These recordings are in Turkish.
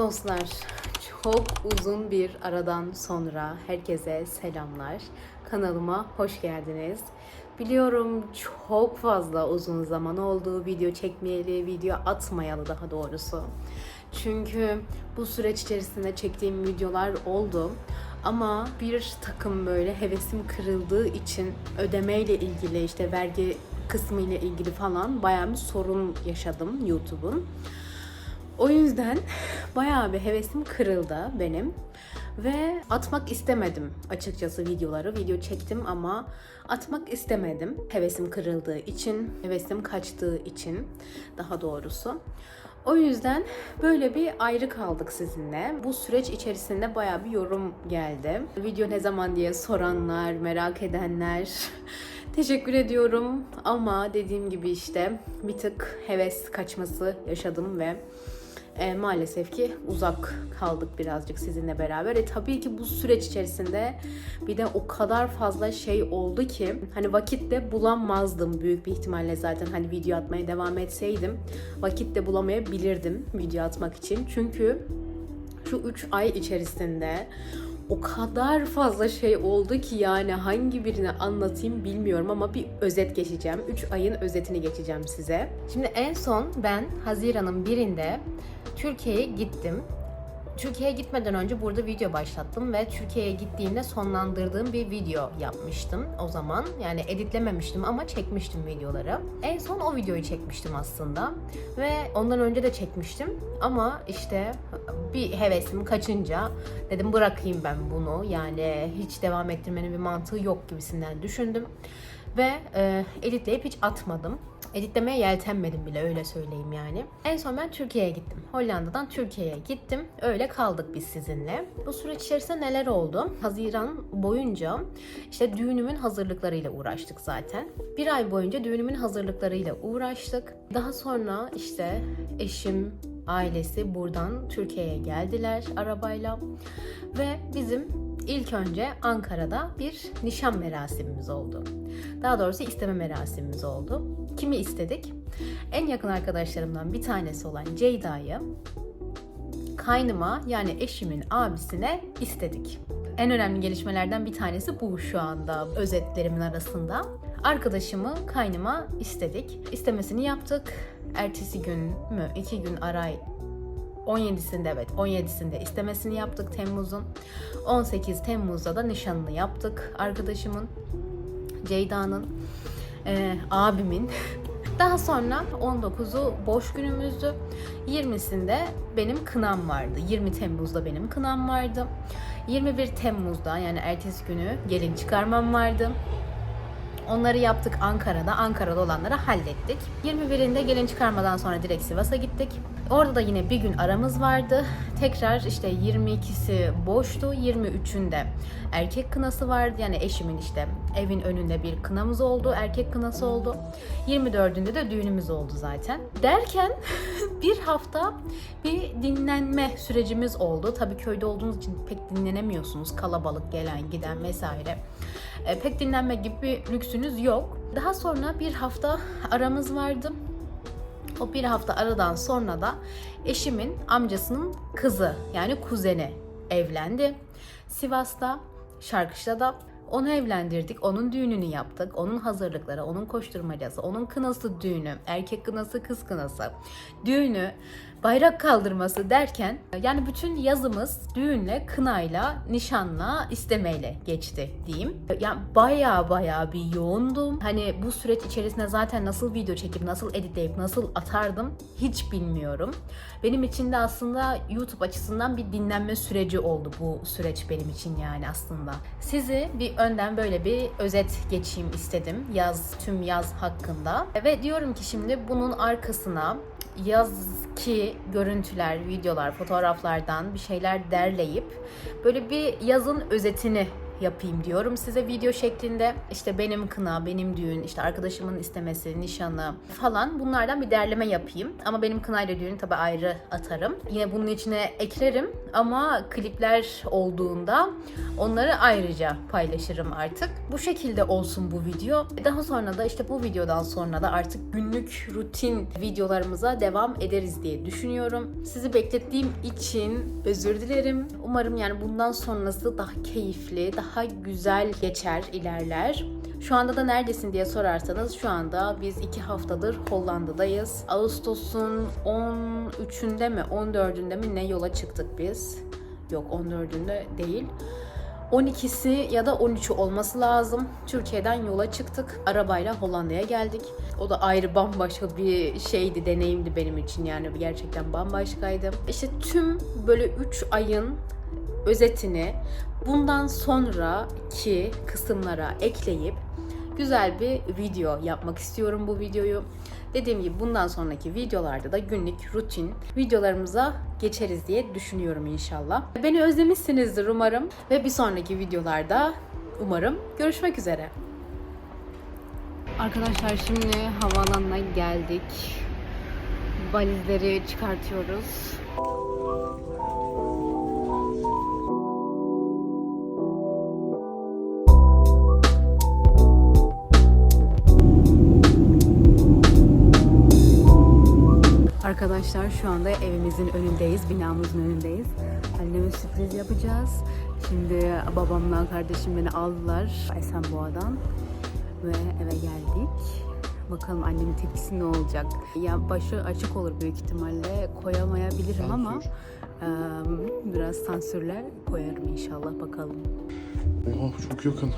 Dostlar, çok uzun bir aradan sonra herkese selamlar. Kanalıma hoş geldiniz. Biliyorum çok fazla uzun zaman oldu video çekmeyeli, video atmayalı daha doğrusu. Çünkü bu süreç içerisinde çektiğim videolar oldu. Ama bir takım böyle hevesim kırıldığı için ödemeyle ilgili işte vergi kısmı ile ilgili falan bayağı bir sorun yaşadım YouTube'un. O yüzden bayağı bir hevesim kırıldı benim. Ve atmak istemedim açıkçası videoları. Video çektim ama atmak istemedim. Hevesim kırıldığı için, hevesim kaçtığı için daha doğrusu. O yüzden böyle bir ayrı kaldık sizinle. Bu süreç içerisinde bayağı bir yorum geldi. Video ne zaman diye soranlar, merak edenler. Teşekkür ediyorum ama dediğim gibi işte bir tık heves kaçması yaşadım ve e, maalesef ki uzak kaldık birazcık sizinle beraber. E tabii ki bu süreç içerisinde bir de o kadar fazla şey oldu ki hani vakit de bulamazdım büyük bir ihtimalle zaten hani video atmaya devam etseydim vakit de bulamayabilirdim video atmak için. Çünkü şu 3 ay içerisinde o kadar fazla şey oldu ki yani hangi birini anlatayım bilmiyorum ama bir özet geçeceğim. 3 ayın özetini geçeceğim size. Şimdi en son ben Haziran'ın birinde Türkiye'ye gittim. Türkiye'ye gitmeden önce burada video başlattım ve Türkiye'ye gittiğimde sonlandırdığım bir video yapmıştım o zaman. Yani editlememiştim ama çekmiştim videoları. En son o videoyu çekmiştim aslında ve ondan önce de çekmiştim ama işte bir hevesim kaçınca dedim bırakayım ben bunu yani hiç devam ettirmenin bir mantığı yok gibisinden düşündüm ve e, editleyip hiç atmadım. Editlemeye yeltenmedim bile öyle söyleyeyim yani. En son ben Türkiye'ye gittim. Hollanda'dan Türkiye'ye gittim. Öyle kaldık biz sizinle. Bu süreç içerisinde neler oldu? Haziran boyunca işte düğünümün hazırlıklarıyla uğraştık zaten. Bir ay boyunca düğünümün hazırlıklarıyla uğraştık. Daha sonra işte eşim, ailesi buradan Türkiye'ye geldiler arabayla. Ve bizim ilk önce Ankara'da bir nişan merasimimiz oldu. Daha doğrusu isteme merasimimiz oldu. Kimi istedik? En yakın arkadaşlarımdan bir tanesi olan Ceyda'yı kaynıma yani eşimin abisine istedik. En önemli gelişmelerden bir tanesi bu şu anda özetlerimin arasında. Arkadaşımı kaynıma istedik. İstemesini yaptık. Ertesi gün mü? iki gün aray 17'sinde evet 17'sinde istemesini yaptık Temmuz'un. 18 Temmuz'da da nişanını yaptık arkadaşımın. Ceyda'nın, e, abimin. Daha sonra 19'u boş günümüzdü. 20'sinde benim kınam vardı. 20 Temmuz'da benim kınam vardı. 21 Temmuz'da yani ertesi günü gelin çıkarmam vardı. Onları yaptık Ankara'da. Ankara'da olanları hallettik. 21'inde gelin çıkarmadan sonra direkt Sivas'a gittik. Orada da yine bir gün aramız vardı. Tekrar işte 22'si boştu. 23'ünde erkek kınası vardı. Yani eşimin işte evin önünde bir kınamız oldu. Erkek kınası oldu. 24'ünde de düğünümüz oldu zaten. Derken bir hafta bir dinlenme sürecimiz oldu. Tabii köyde olduğunuz için pek dinlenemiyorsunuz. Kalabalık gelen giden vesaire. E, pek dinlenme gibi bir lüksünüz yok. Daha sonra bir hafta aramız vardı. O bir hafta aradan sonra da eşimin amcasının kızı yani kuzeni evlendi. Sivas'ta, Şarkışla'da onu evlendirdik, onun düğününü yaptık, onun hazırlıkları, onun koşturmacası, onun kınası düğünü, erkek kınası, kız kınası, düğünü, bayrak kaldırması derken yani bütün yazımız düğünle, kınayla, nişanla, istemeyle geçti diyeyim. Yani baya baya bir yoğundum. Hani bu süreç içerisinde zaten nasıl video çekip, nasıl editleyip, nasıl atardım hiç bilmiyorum. Benim için de aslında YouTube açısından bir dinlenme süreci oldu bu süreç benim için yani aslında. Sizi bir önden böyle bir özet geçeyim istedim yaz tüm yaz hakkında. Ve diyorum ki şimdi bunun arkasına yazki görüntüler, videolar, fotoğraflardan bir şeyler derleyip böyle bir yazın özetini yapayım diyorum size video şeklinde. İşte benim kına, benim düğün, işte arkadaşımın istemesi, nişanı falan bunlardan bir derleme yapayım. Ama benim kınayla düğünü tabii ayrı atarım. Yine bunun içine eklerim ama klipler olduğunda onları ayrıca paylaşırım artık. Bu şekilde olsun bu video. Daha sonra da işte bu videodan sonra da artık günlük rutin videolarımıza devam ederiz diye düşünüyorum. Sizi beklettiğim için özür dilerim. Umarım yani bundan sonrası daha keyifli, daha güzel geçer, ilerler. Şu anda da neredesin diye sorarsanız şu anda biz iki haftadır Hollanda'dayız. Ağustos'un 13'ünde mi 14'ünde mi ne yola çıktık biz. Yok 14'ünde değil. 12'si ya da 13'ü olması lazım. Türkiye'den yola çıktık. Arabayla Hollanda'ya geldik. O da ayrı bambaşka bir şeydi, deneyimdi benim için yani gerçekten bambaşkaydı. İşte tüm böyle 3 ayın özetini bundan sonraki kısımlara ekleyip güzel bir video yapmak istiyorum bu videoyu. Dediğim gibi bundan sonraki videolarda da günlük rutin videolarımıza geçeriz diye düşünüyorum inşallah. Beni özlemişsinizdir umarım ve bir sonraki videolarda umarım görüşmek üzere. Arkadaşlar şimdi havaalanına geldik. Valizleri çıkartıyoruz. Arkadaşlar şu anda evimizin önündeyiz, binamızın önündeyiz. Anneme sürpriz yapacağız. Şimdi babamla kardeşim beni aldılar Esenboğa'dan ve eve geldik. Bakalım annemin tepkisi ne olacak? Ya başı açık olur büyük ihtimalle koyamayabilirim ama e, biraz sansürle koyarım inşallah bakalım. Oha çok yakın.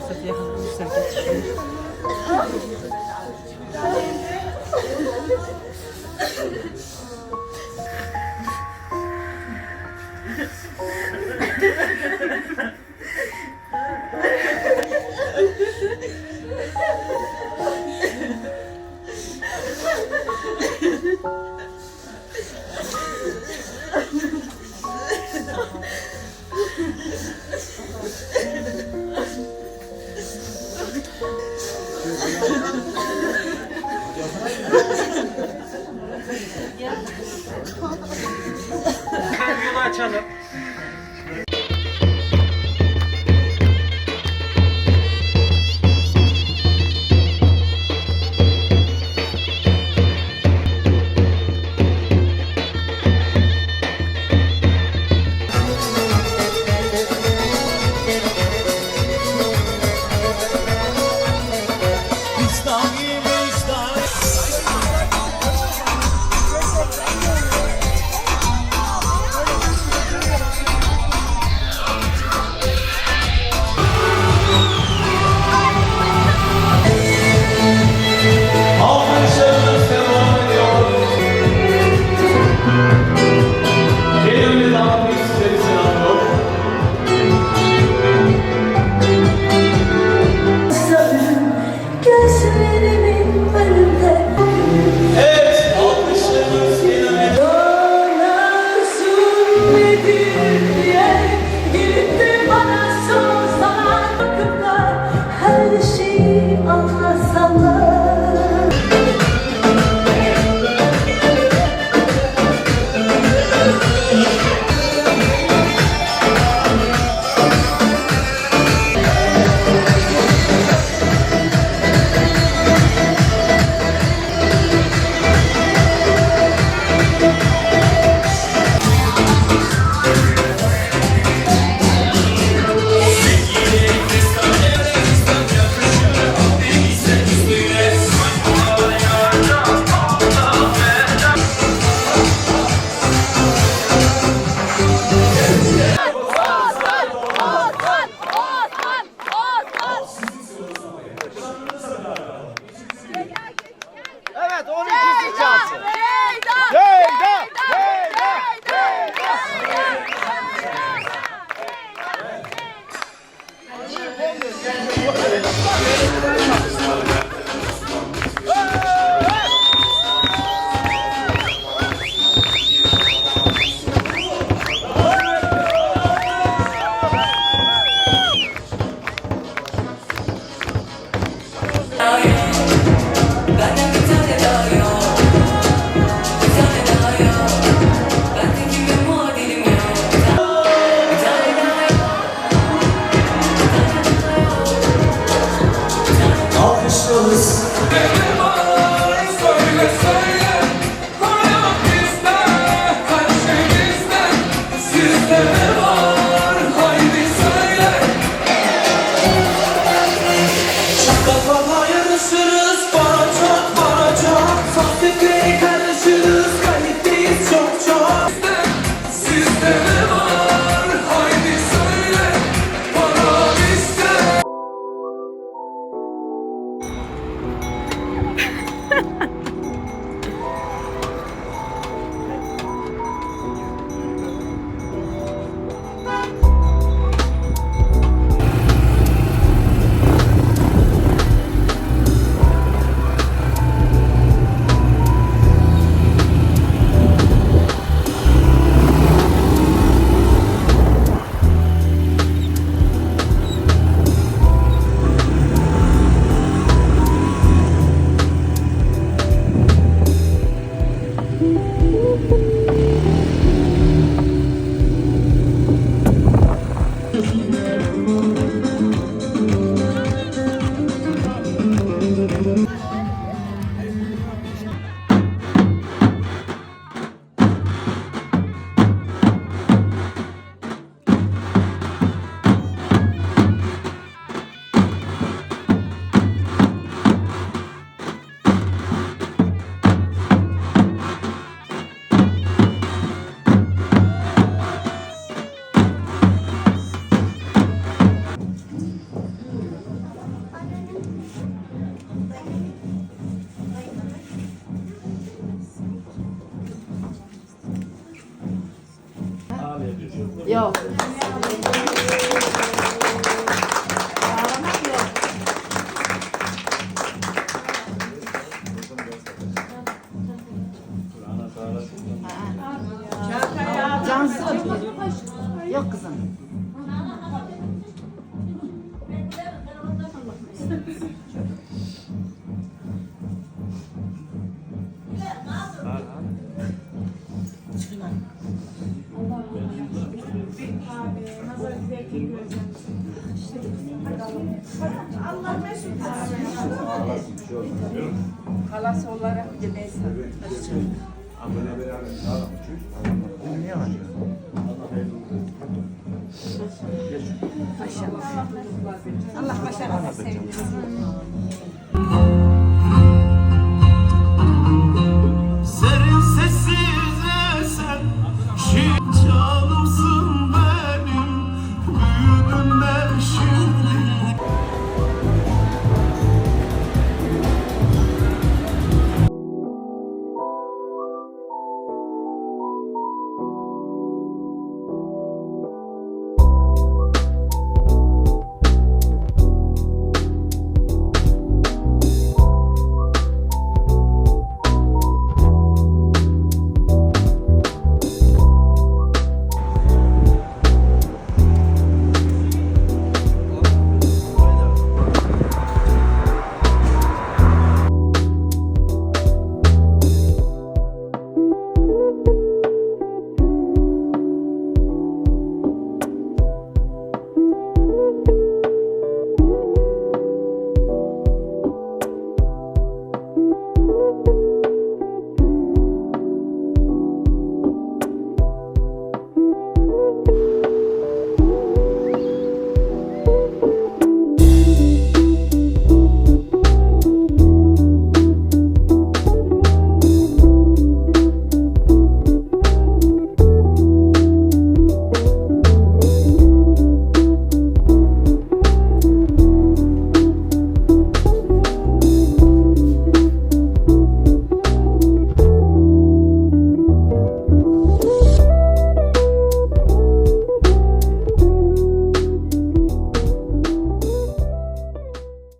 Кстати, я хочу ইনশাআল্লাহ Halası olarak yemeği satmışım. Ne var? maşallah. Allah başarılar sevgili.